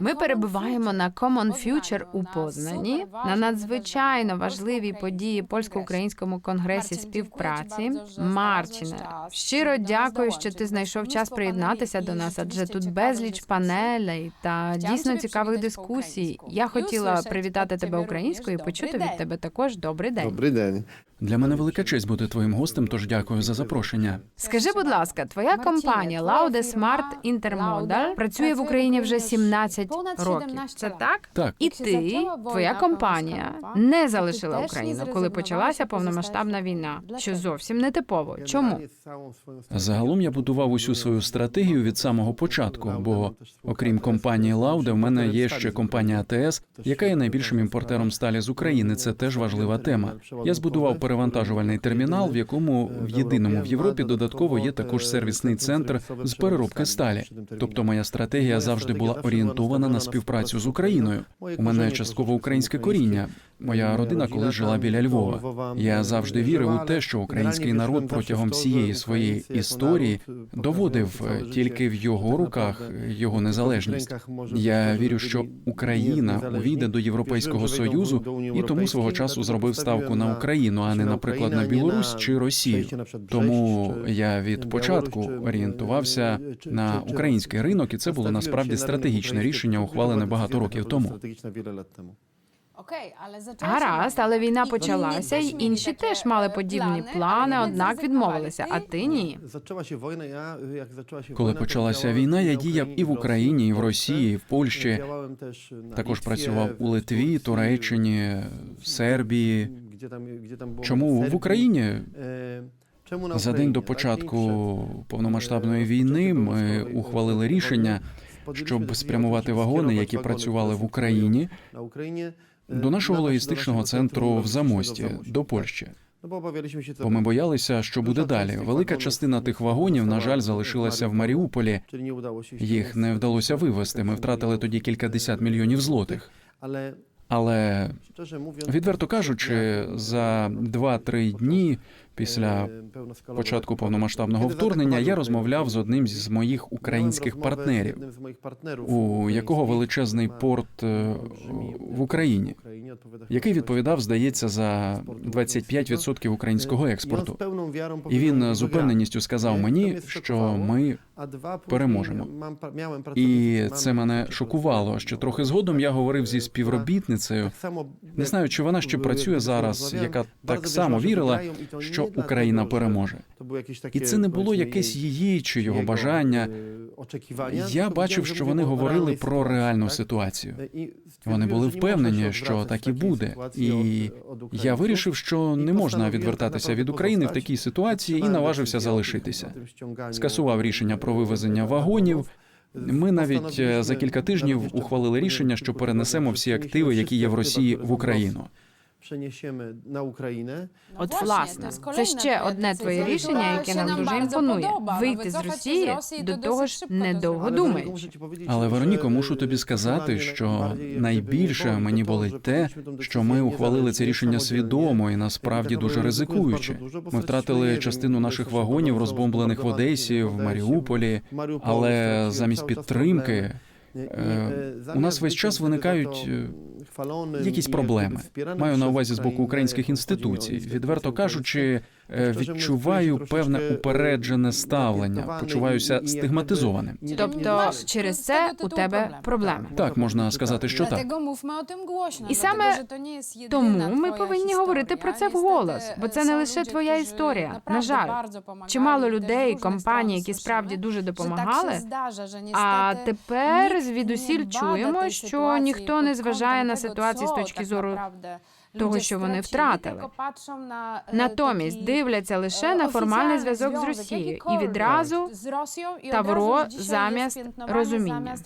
Ми перебуваємо на Common Future у Познані на надзвичайно важливій події польсько-українському конгресі співпраці. Марчине, щиро дякую, що ти знайшов час приєднатися до нас, адже тут безліч панелей та дійсно цікавих дискусій. Я хотіла привітати тебе українською і почути від тебе також добрий день. Добрий день. Для мене велика честь бути твоїм гостем, тож дякую за запрошення. Скажи, будь ласка, твоя компанія Laude Smart Intermodal працює в Україні вже 17 років. Це так? Так, І ти, твоя компанія, не залишила Україну, коли почалася повномасштабна війна, що зовсім не типово. Чому? загалом я будував усю свою стратегію від самого початку, бо окрім компанії Лауде, в мене є ще компанія АТС, яка є найбільшим імпортером сталі з України. Це теж важлива тема. Я збудував перевантажувальний термінал, в якому в єдиному в Європі додатково є також сервісний центр з переробки сталі. Тобто, моя стратегія завжди була орієнтована на співпрацю з Україною. У мене частково українське коріння. Моя родина колись жила біля Львова. Я завжди вірив у те, що український народ протягом всієї своєї історії доводив е, тільки в його руках його незалежність. Я вірю, що Україна увійде до Європейського союзу і тому свого часу зробив ставку на Україну, а не, наприклад, на Білорусь чи Росію. Тому я від початку орієнтувався на український ринок, і це було насправді стратегічне рішення, ухвалене багато років тому. Гаразд, але війна почалася, і інші теж мали подібні плани, однак відмовилися. А ти ні. Коли почалася війна, я діяв і в Україні, і в Росії, і в Польщі. Також працював у Литві, Туреччині, Сербії. Чому в Україні? За день до початку повномасштабної війни ми ухвалили рішення, щоб спрямувати вагони, які працювали в Україні, до нашого логістичного центру в Замості, до Польщі. Бо ми боялися, що буде далі. Велика частина тих вагонів, на жаль, залишилася в Маріуполі. Їх не вдалося вивезти. Ми втратили тоді кількадесят мільйонів злотих. Але відверто кажучи, за 2-3 дні після початку повномасштабного вторгнення я розмовляв з одним з моїх українських партнерів, у якого величезний порт е, в Україні, який відповідав, здається, за 25% українського експорту. І він з упевненістю сказав мені, що ми переможемо. І це мене шокувало. Що трохи згодом я говорив зі співробітницею. Не знаю, чи вона ще працює зараз, яка так само вірила, що Україна переможе. І це не було якесь її чи його бажання. Я бачив, що вони говорили про реальну ситуацію. Вони були впевнені, що так і буде. І я вирішив, що не можна відвертатися від України в такій ситуації, і наважився залишитися. Скасував рішення про вивезення вагонів. Ми навіть е, за кілька тижнів ухвалили рішення, що перенесемо всі активи, які є в Росії, в Україну. Przeniesiemy na Ukrainę. От власне, це ще одне твоє рішення, яке нам дуже імпонує. Вийти з Росії до того ж недовго muszę ci powiedzieć, Але że, Вероніко, мушу тобі сказати, що найбільше мені to, болить że те, podjęliśmy tą що decyzję ми ухвалили це рішення samodzielnie. свідомо і насправді дуже ризикуючи. bo Ми втратили частину наших вагонів, розбомблених в Одесі, в Маріуполі. Mariupol Але замість cały czas підтримки е, І, у нас весь час виникають е, якісь проблеми. Маю на увазі з боку українських інституцій. Відверто кажучи, відчуваю певне упереджене ставлення, почуваюся стигматизованим. Тобто через це у тебе проблеми. Так можна сказати, що так. І саме Тому ми повинні говорити про це вголос, бо це не лише твоя історія. На жаль, чимало людей, компаній, які справді дуже допомагали. А тепер звідусіль чуємо, що ніхто не зважає на ситуацію з точки зору того, що вони втратили. Натомість дивляться лише на формальний зв'язок з Росією і відразу тавро замість розуміння.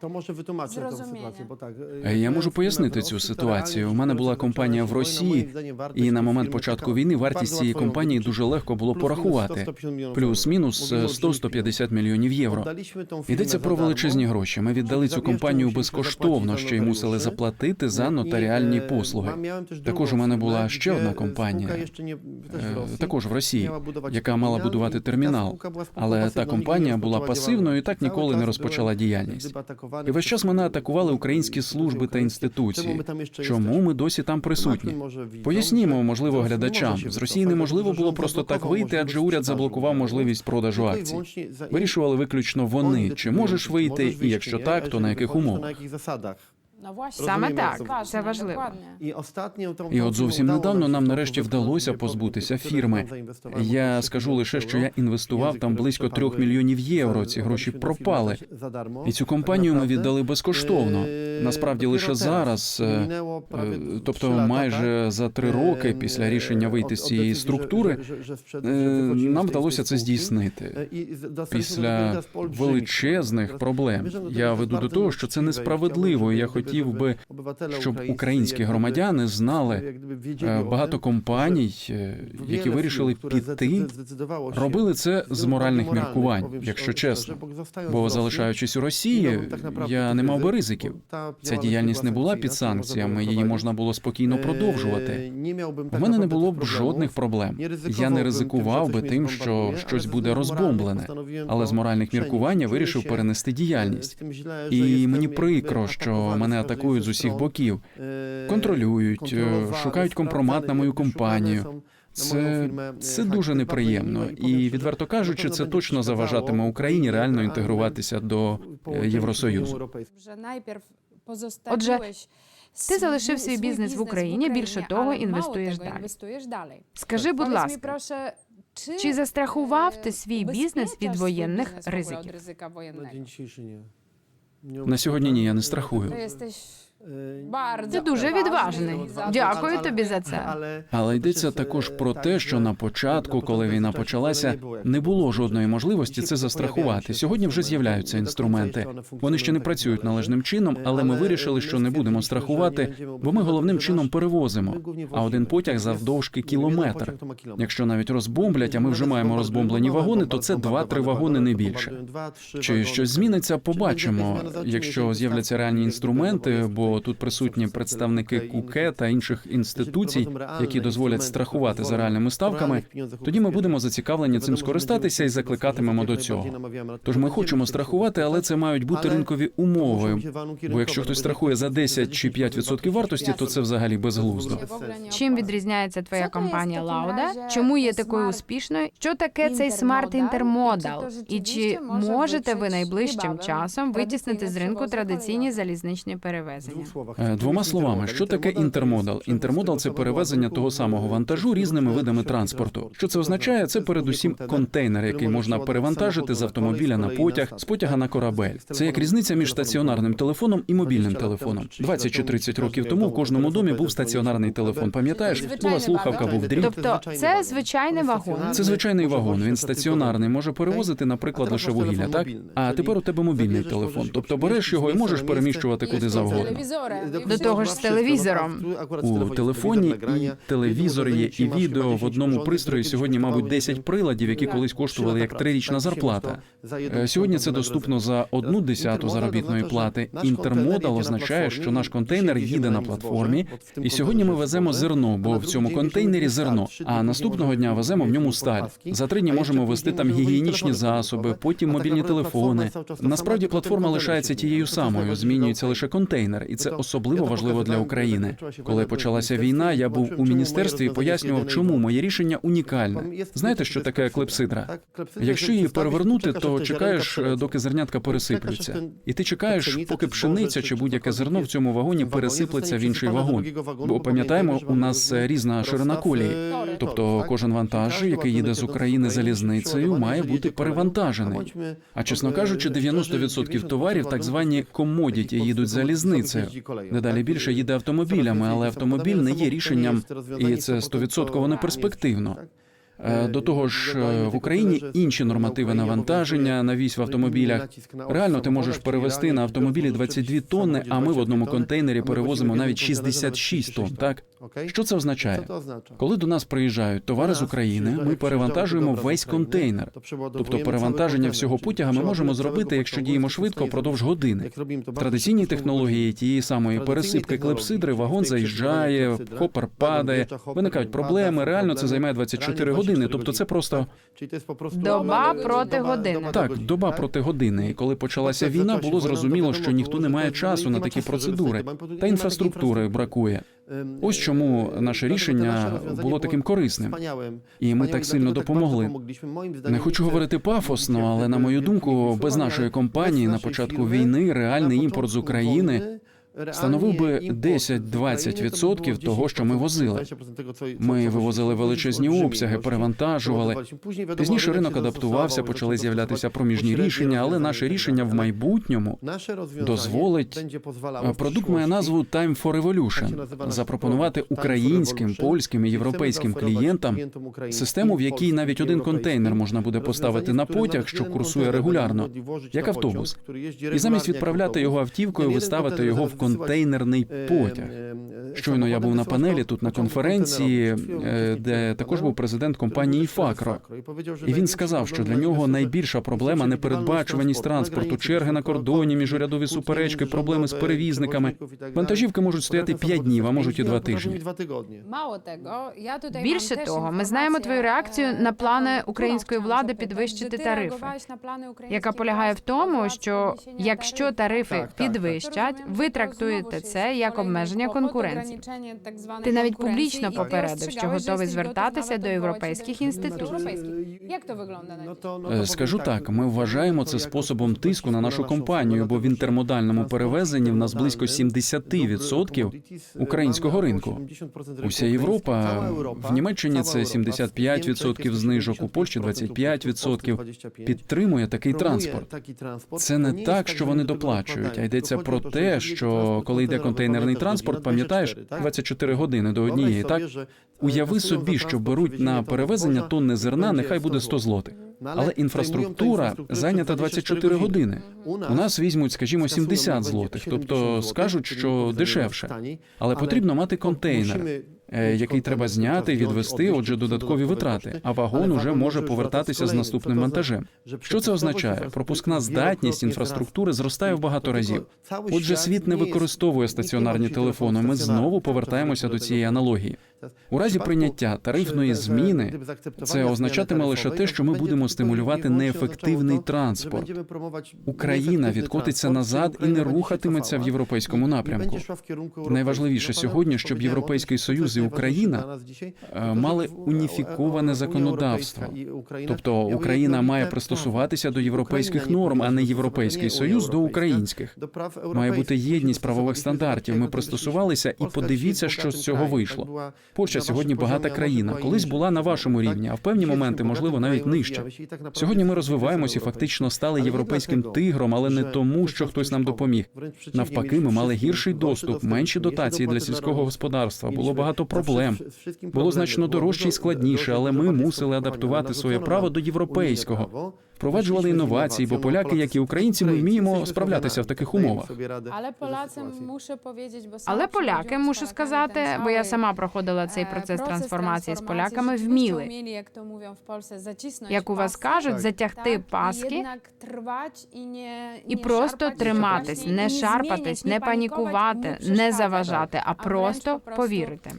То може витлумачити ту ситуацію, бо так. Е, Я можу пояснити цю ситуацію. У мене була компанія в Росії, і на момент початку війни вартість цієї компанії дуже легко було порахувати. Плюс-мінус е, 100-150 мільйонів євро. Йдеться про величезні гроші. Ми віддали цю компанію безкоштовно, ще й мусили заплатити за нотаріальні послуги. Також у мене була ще одна компанія, е, також в Росії, яка мала будувати термінал. Але та компанія була пасивною і так ніколи не розпочала діяльність. І весь час мене атакували українські служби та інституції. Чому ми досі там присутні? Пояснімо, можливо, глядачам. З Росії неможливо було просто так вийти, адже уряд заблокував можливість продажу акцій. Вирішували виключно вони, чи можеш вийти, і якщо так, то на яких умовах. На яких. Саме так, це важливо. І от зовсім недавно нам нарешті вдалося позбутися фірми. Я скажу лише, що я інвестував там близько трьох мільйонів євро. Ці гроші пропали. І цю компанію ми віддали безкоштовно. Насправді лише зараз, е, е, тобто майже за три роки після рішення вийти з цієї структури, е, нам вдалося це здійснити. Після величезних проблем я веду до того, що це несправедливо. і Я хотів би, щоб українські громадяни знали е, багато компаній, е, які вирішили піти, робили це з моральних міркувань, якщо чесно. Бо залишаючись у Росії, я не мав би ризиків. Ця діяльність не була під санкціями, її можна було спокійно продовжувати. У мене не було б жодних проблем. Я не ризикував би тим, що щось буде розбомблене, але з моральних міркувань я вирішив перенести діяльність. І мені прикро, що мене атакують з усіх боків, контролюють, е, шукають компромат на мою компанію. Це, це дуже неприємно, і відверто кажучи, це точно заважатиме Україні реально інтегруватися до е, Євросоюзу. Отже, ти залишив свій бізнес в Україні, більше того, інвестуєш далі. Скажи, будь ласка, чи застрахував ти свій бізнес від воєнних ризиків? На сьогодні ні, я не страхую. Ти дуже відважний. Дякую тобі за це. Але йдеться також про те, що на початку, коли війна почалася, не було жодної можливості це застрахувати. Сьогодні вже з'являються інструменти. Вони ще не працюють належним чином, але ми вирішили, що не будемо страхувати, бо ми головним чином перевозимо. А один потяг завдовжки кілометр. Якщо навіть розбомблять, а ми вже маємо розбомблені вагони, то це 2-3 вагони не більше. Чи щось зміниться, побачимо. Якщо з'являться реальні інструменти, бо тут присутні представники КУКЕ та інших інституцій, які дозволять страхувати за реальними ставками, тоді ми будемо зацікавлені цим скористатися і закликатимемо до цього. Тож ми хочемо страхувати, але це мають бути ринкові умови. Бо якщо хтось страхує за 10 чи 5% вартості, то це взагалі безглуздо. Чим відрізняється твоя компанія Лауда? Чому є такою успішною? Що таке цей смарт інтермодал? І чи можете ви найближчим часом витіснити з ринку традиційні залізничні перевезення? Е, Двома словами, що таке інтермодал? Інтермодал це перевезення того самого вантажу різними видами транспорту. Що це означає? Це передусім контейнер, який можна перевантажити з автомобіля на потяг, з потяга на корабель. Це як різниця між стаціонарним телефоном і мобільним телефоном. 20 чи 30 років тому в кожному домі був стаціонарний телефон. Пам'ятаєш, була слухавка, був дріт. Тобто це звичайний вагон. Це звичайний вагон. Він стаціонарний, може перевозити, наприклад, лише вугілля, так? А тепер у тебе мобільний телефон. Тобто береш його і можеш переміщувати куди завгодно. До того ж з телевізором. У телефоні і телевізор є, і відео в одному пристрої сьогодні, мабуть, 10 приладів, які колись коштували як трирічна зарплата. Е, Сьогодні це доступно за одну десяту заробітної плати. Інтермодал означає, що наш контейнер їде на платформі, і сьогодні ми веземо зерно, бо в цьому контейнері зерно. А наступного дня веземо в ньому сталь. За три дні можемо вести там гігієнічні засоби, потім мобільні телефони. Насправді платформа лишається тією самою, змінюється лише контейнер, і це особливо важливо для України. Коли почалася війна, я був у міністерстві і пояснював, чому моє рішення унікальне. Знаєте, що таке клепсидра? Якщо її перевернути, то чекаєш, е, доки зернятка пересиплються, і ти чекаєш, поки пшениця чи будь-яке зерно в цьому вагоні пересиплеться в інший вагон. Бо пам'ятаємо, у нас е, різна ширина колії. Тобто кожен вантаж, який їде з України залізницею, має бути перевантажений. А чесно кажучи, 90% товарів, так звані комодіті, їдуть залізницею. Дедалі більше їде автомобілями, але автомобіль не є рішенням, і це стовідсотково не перспективно. Е, До того ж, е, в Україні інші нормативи навантаження на вісь в автомобілях. Реально ти можеш перевести на автомобілі 22 тонни, а ми в одному контейнері перевозимо навіть 66 тонн. Так що це означає? Коли до нас приїжджають товари з України, ми перевантажуємо весь контейнер. Тобто перевантаження всього потяга ми можемо зробити, якщо діємо швидко, продовж години. В традиційній технології тієї самої пересипки клепсидри вагон заїжджає, хопер падає, виникають проблеми. Реально це займає 24 години. Тобто це просто Доба проти години. так, доба. проти години. І коли почалася війна, було зрозуміло, що ніхто не має часу на такі процедури, та інфраструктури бракує. Ось чому наше рішення було таким корисним. І ми так сильно допомогли. Не хочу говорити пафосно, але на мою думку, без нашої компанії на початку війни реальний імпорт з України становив би 10-20% того, що ми возили. Ми вивозили величезні обсяги, перевантажували. Пізніше ринок адаптувався, почали з'являтися проміжні рішення, але наше рішення в майбутньому дозволить Е, Продукт має назву Time for Revolution. запропонувати українським, польським і європейським клієнтам систему, в якій навіть один контейнер можна буде поставити на потяг, що курсує регулярно, як автобус, і замість відправляти його автівкою, виставити його в контейнерний потяг. Щойно я був на панелі тут на конференції, е, де також був президент компанії Факро. І він сказав, що для нього найбільша проблема непередбачуваність транспорту, черги на кордоні, міжурядові суперечки, проблеми з перевізниками. Вантажівки можуть стояти 5 днів, а можуть і 2 тижні. Більше того, ми знаємо твою реакцію на плани української влади підвищити тарифи, яка полягає в тому, що якщо тарифи підвищать, ви трактуєте це як обмеження конкуренції. Ти навіть публічно попередив, що готовий звертатися до європейських інституцій. Як то виглядає? Е, Скажу так, ми вважаємо це способом тиску на нашу компанію, бо в інтермодальному перевезенні в нас близько 70% українського ринку. Уся Європа в Німеччині це 75% знижок, у Польщі 25% підтримує такий транспорт. Це не так, що вони доплачують, а йдеться про те, що коли йде контейнерний транспорт, пам'ятаєш, 24 години до однієї. Так уяви собі, що беруть на перевезення тонни зерна, нехай буде 100 злотих. Але інфраструктура зайнята 24 години. У нас візьмуть, скажімо, 70 злотих, тобто скажуть, що дешевше. Але потрібно мати контейнер, е, який треба зняти, відвести, отже, додаткові витрати. А вагон уже може повертатися з наступним вантажем. Що це означає? Пропускна здатність інфраструктури зростає в багато разів. Отже, світ не використовує стаціонарні телефони. Ми знову повертаємося до цієї аналогії. У разі прийняття тарифної зміни це означатиме лише те, що ми будемо стимулювати неефективний транспорт. Україна відкотиться назад і не рухатиметься в європейському напрямку. Найважливіше сьогодні, щоб Європейський Союз і Україна е, мали уніфіковане законодавство. Тобто Україна має пристосуватися до європейських норм, а не Європейський Союз до українських. Має бути єдність правових стандартів. Ми пристосувалися, і подивіться, що з цього вийшло. Польща сьогодні багата країна. Колись була на вашому рівні, а в певні моменти, можливо, навіть нижче. Сьогодні ми розвиваємось і фактично стали європейським тигром, але не тому, що хтось нам допоміг. Навпаки, ми мали гірший доступ, менші дотації для сільського господарства. Було багато проблем. Було значно дорожче і складніше, але ми мусили адаптувати своє право до європейського. Впроваджували інновації, бо поляки, як і українці, ми вміємо справлятися в таких умовах. Але поляці мушу powiedzieć, бо Але поляки, мушу сказати, бо я сама проходила цей процес трансформації з поляками, вміли, як у вас кажуть, затягти паски і просто триматись, не шарпатись, не панікувати, не заважати, а просто- повірити.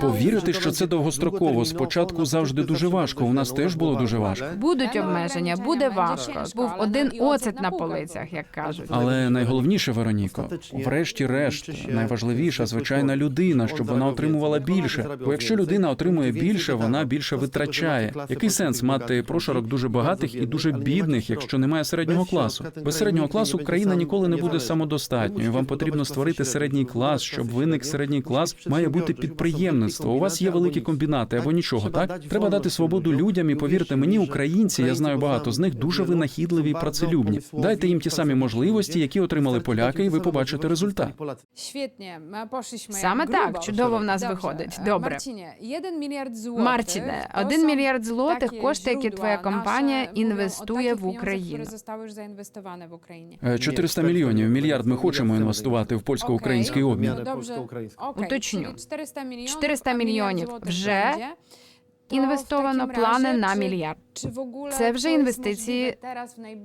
Повірити, що це довгостроково. Спочатку завжди дуже важко. У нас теж було дуже важко. Будуть обмеження, буде важко. Був один оцет на полицях, як кажуть. Але найголовніше, Вероніко, врешті-решт, найважливіша звичайна людина, щоб вона отримувала більше. Бо якщо людина отримує більше, вона більше витрачає. Який сенс мати прошарок дуже багатих і дуже бідних, якщо немає середнього класу? Без середнього класу країна ніколи не буде самодостатньою. Вам потрібно створити середній клас. Щоб виник середній клас, має бути підприємництво. У вас є великі комбінати або нічого. Так треба дати свободу людям і повірте мені, українці. Я знаю багато багато з них дуже винахідливі і працелюбні. Дайте їм ті самі можливості, які отримали поляки, і ви побачите результат. Саме так, чудово в нас виходить. E, Добре. Marcinie, 1 мільярд злотих. Один мільярд злотих кошти, які твоя компанія інвестує в Україну. które zostały już zainwestowane Україні. Е, 400 мільйонів мільярд ми хочемо інвестувати в польсько-український обмін. Уточню. czyli 400 мільйонів, 400 а мільярд мільйонів злотих вже Інвестовано плани на мільярд. Це вже інвестиції,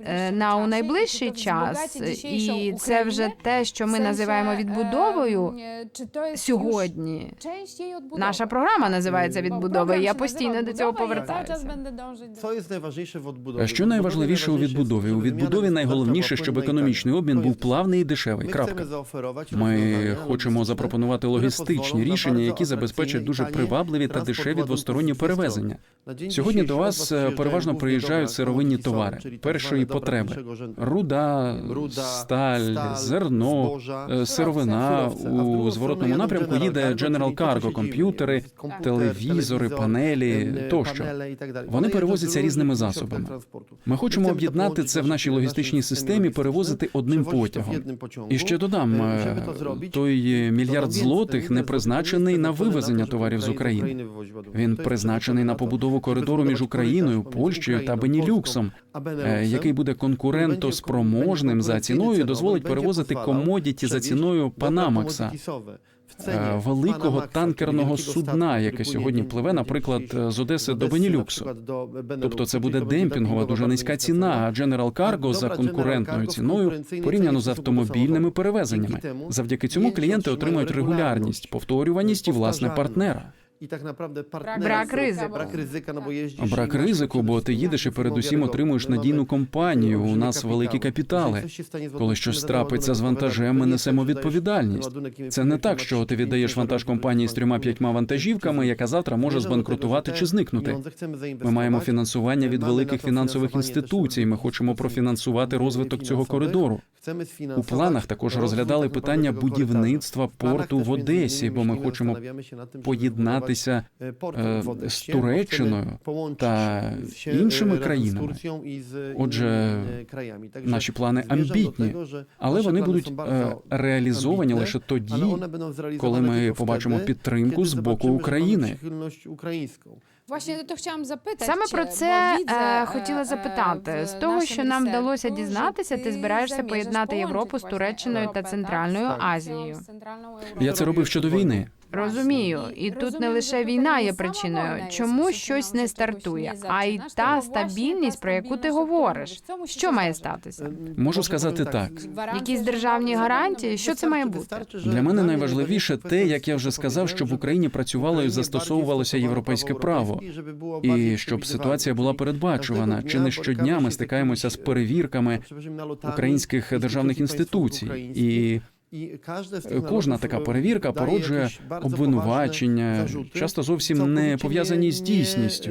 Е, На у найближчий час, і це вже те, що ми називаємо відбудовою е, чи то сьогодні. Наша програма називається відбудова. Я постійно до цього повертаюся. що найважливіше у відбудові? У відбудові найголовніше, щоб економічний обмін був плавний і дешевий. Крапка. Ми хочемо запропонувати логістичні рішення, які забезпечать дуже привабливі та дешеві двосторонні перевезення. Сьогодні до вас е, переважно приїжджають сировинні товари першої потреби: руда, сталь, зерно, е, сировина. У зворотному напрямку їде General Cargo, комп'ютери, телевізори, панелі тощо. Вони перевозяться різними засобами. Ми хочемо об'єднати це в нашій логістичній системі, перевозити одним потягом. І ще додам, е, той мільярд злотих не призначений на вивезення товарів з України. Він призначений на побудову коридору між Україною, Польщею та Бенілюксом, е, який буде конкурентоспроможним за ціною і дозволить перевозити комодіті за ціною Панамакса, е, великого танкерного судна, яке сьогодні пливе, наприклад, з Одеси до Бенілюксу. Тобто це буде демпінгова дуже низька ціна, а General Cargo за конкурентною ціною порівняно з автомобільними перевезеннями. Завдяки цьому клієнти отримують регулярність, повторюваність і власне партнера. І так направді Брак ризику. Брак ризика, ну, бо їздиш Брак ризику, бо ти їдеш і передусім отримуєш надійну компанію. У нас великі капітали. Коли щось трапиться з вантажем, ми несемо відповідальність. Це не так, що ти віддаєш вантаж компанії з трьома п'ятьма вантажівками, яка завтра може збанкрутувати чи зникнути. Ми маємо фінансування від великих фінансових інституцій. Ми хочемо профінансувати розвиток цього коридору. У планах також розглядали питання будівництва порту в Одесі, бо ми хочемо поєднатися е, з Туреччиною та іншими країнами. Отже, Наші плани амбітні, але вони будуть е, реалізовані лише тоді, коли ми побачимо підтримку з боку України. Właśnie to chciałam zapytać Саме про це е, хотіла запитати. З того, що нам вдалося дізнатися, ти збираєшся поєднати Європу з Туреччиною та Центральною Азією. Я це робив ще до війни. Розумію, і тут не лише війна є причиною, чому щось не стартує, а й та стабільність, про яку ти говориш. Що має статися? Можу сказати так. Якісь державні гарантії? Що це має бути? Для мене найважливіше те, як я вже сказав, щоб в Україні працювало і застосовувалося європейське право, і щоб ситуація була передбачувана. Чи не щодня ми стикаємося з перевірками українських державних інституцій, і кожна така перевірка породжує обвинувачення, часто зовсім не пов'язані з дійсністю.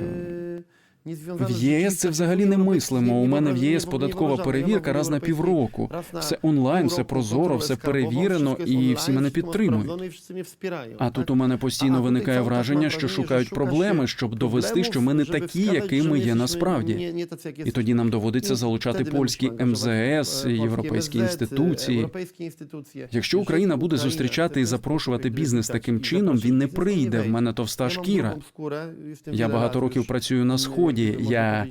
В ЄС це взагалі не мислимо. У мене в ЄС податкова перевірка раз на півроку. Все онлайн, все прозоро, все перевірено, і всі мене підтримують. А тут у мене постійно виникає враження, що шукають проблеми, щоб довести, що ми не такі, якими є насправді. І тоді нам доводиться залучати польські МЗС, європейські інституції. Якщо Україна буде зустрічати і запрошувати бізнес таким чином, він не прийде. В мене товста шкіра. Я багато років працюю на сході. Я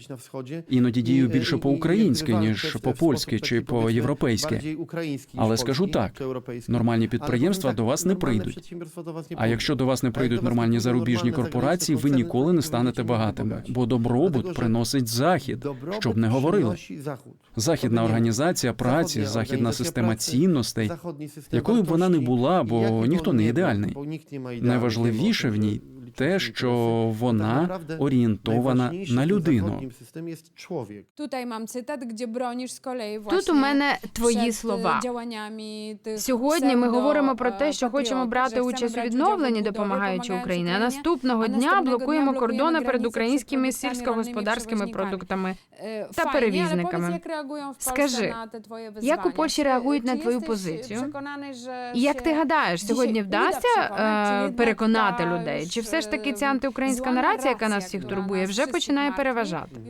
іноді дію більше по-українськи, ніж по-польськи чи по-європейськи. Але скажу так: нормальні підприємства до вас не прийдуть. А якщо до вас не прийдуть нормальні зарубіжні корпорації, ви ніколи не станете багатими, бо добробут приносить захід, щоб не говорили. Західна організація праці, західна система цінностей, якою б вона не була, бо ніхто не ідеальний. Найважливіше в ній те, що вона орієнтована на людину. Tutaj mam cytat, gdzie bronisz z kolei Тут у мене твої слова. e, Сьогодні ми говоримо про е, те, що хочемо брати участь у відновленні, допомагаючи Україні. А наступного дня блокуємо кордони перед українськими сільськогосподарськими продуктами. Е, та перевізниками. Реагують в Скажи, на твоє як у? Польщі реагують на твою позицію? І як ти гадаєш, сьогодні вдасться е, переконати людей? Чи все ж таки ця антиукраїнська нарація, яка нас всіх турбує, вже починає переважати.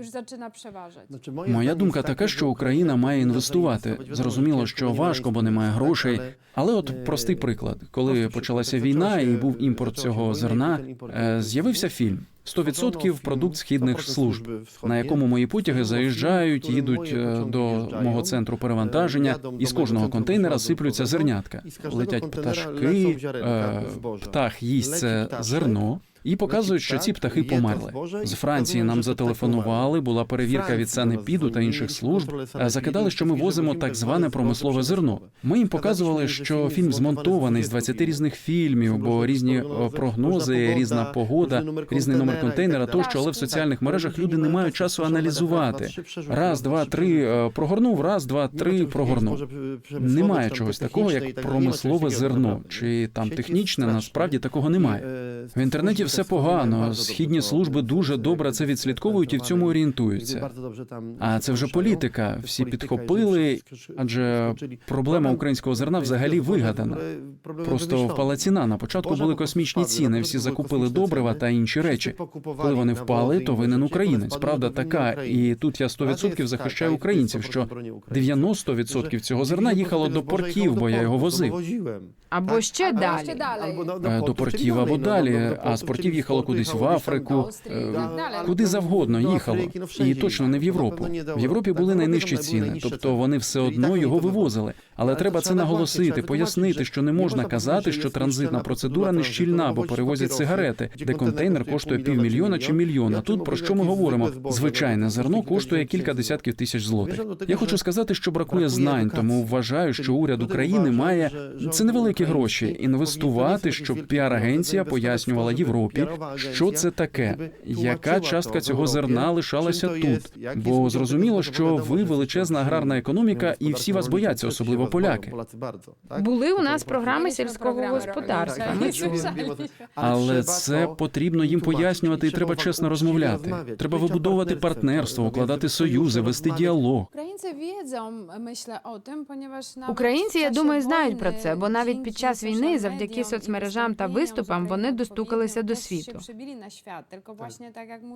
Моя думка така, що Україна має інвестувати. Зрозуміло, що важко, бо немає грошей. Але от простий приклад, коли почалася війна і був імпорт цього зерна, е, з'явився фільм. 100% продукт східних служб, на якому мої потяги заїжджають, їдуть е, до мого центру перевантаження, і з кожного контейнера сиплються зернятка. Летять пташки, е, птах їсть це зерно. І показують, що ці птахи померли. З Франції нам зателефонували. Була перевірка від санепіду та інших служб. е, Закидали, що ми возимо так зване промислове зерно. Ми їм показували, що фільм змонтований з 20 різних фільмів, бо різні е, прогнози, різна погода, різний номер контейнера тощо, але в соціальних мережах люди не мають часу аналізувати. Раз, два, три е, прогорнув, раз, два, три прогорнув. Немає чогось такого, як промислове зерно, чи там технічне, насправді такого немає. В інтернеті все погано. Східні служби дуже добре це відслідковують і в цьому орієнтуються. А це вже політика. Всі підхопили, адже проблема українського зерна взагалі вигадана. Просто впала ціна. На початку були космічні ціни. Всі закупили добрива та інші речі. Коли вони впали, то винен українець. Правда така. І тут я 100% захищаю українців, що 90% цього зерна їхало до портів, бо я його возив. Або ще далі. ще далі. Е, До портів або далі, а з портів їхало кудись в Африку, е, куди завгодно їхало, і точно не в Європу. В Європі були найнижчі ціни, тобто вони все одно його вивозили. Але треба це наголосити, пояснити, що не можна казати, що транзитна процедура не щільна, бо перевозять сигарети, де контейнер коштує півмільйона чи мільйона. Тут про що ми говоримо? Звичайне зерно коштує кілька десятків тисяч злотих. Я хочу сказати, що бракує знань, тому вважаю, що уряд України має це невеликі гроші інвестувати, щоб піар-агенція пояснювала Європі, що це таке, яка частка цього зерна лишалася тут. Бо зрозуміло, що ви величезна аграрна економіка, і всі вас бояться, особливо поляки. Були у нас програми сільського господарства. Але це потрібно їм пояснювати, і треба чесно розмовляти. Треба вибудовувати партнерство, укладати союзи, вести діалог. Українці я думаю, знають про це, бо навіть dzięki під час війни, завдяки соцмережам та виступам, вони достукалися до світу.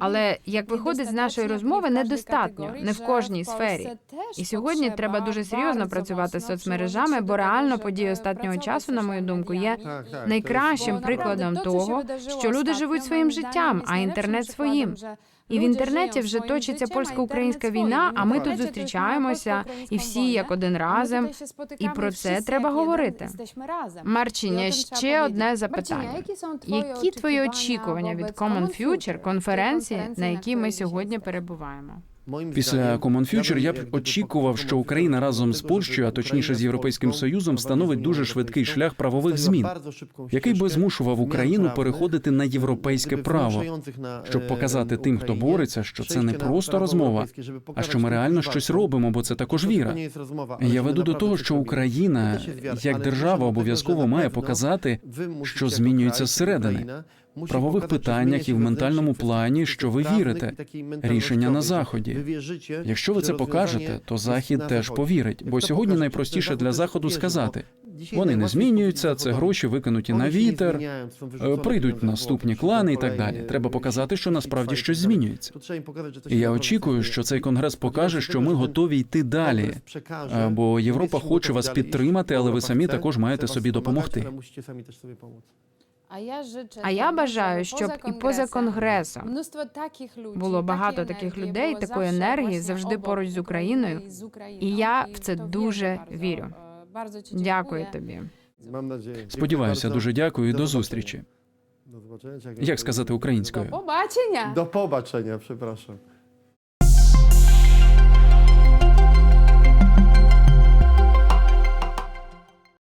Але як виходить з нашої розмови, недостатньо, не в кожній сфері. І сьогодні треба дуже серйозно працювати з соцмережами, бо реально події останнього часу, на мою думку, є найкращим прикладом того, що люди живуть своїм життям, а інтернет своїм. І в інтернеті вже точиться польсько-українська війна, а ми тут зустрічаємося, і всі як один разом. і про це треба говорити. Марчиня, ще одне запитання. які твої очікування від Common Future, конференції, на якій ми сьогодні перебуваємо? Після Common Future я б очікував, що Україна разом з Польщею, а точніше з Європейським Союзом, встановить дуже швидкий шлях правових змін, який би змушував Україну переходити на європейське право, щоб показати тим, хто бореться, що це не просто розмова, а що ми реально щось робимо, бо це також віра. Я веду до того, що Україна як держава обов'язково має показати, що змінюється зсередини. Правових питаннях і в ментальному плані, що ви вірите. Рішення на заході. Якщо ви це покажете, то захід теж повірить. Бо сьогодні найпростіше для заходу сказати: вони не змінюються, це гроші викинуті на вітер, е, прийдуть наступні клани і так далі. Треба показати, що насправді щось змінюється. І я очікую, що цей конгрес покаже, що ми готові йти далі. Е, Бо Європа хоче вас підтримати, але ви самі також маєте собі допомогти. А я, życzę А я бажаю, щоб поза і поза конгресом конгресом таких людей, було багато такі таких енергії, людей, такої енергії завжди поруч з Україною. і з Україною. І я в це дуже вірю. е, Дякую тобі. Сподіваюся, дуже дякую і до зустрічі. Як сказати українською? До побачення! До побачення, przepraszam.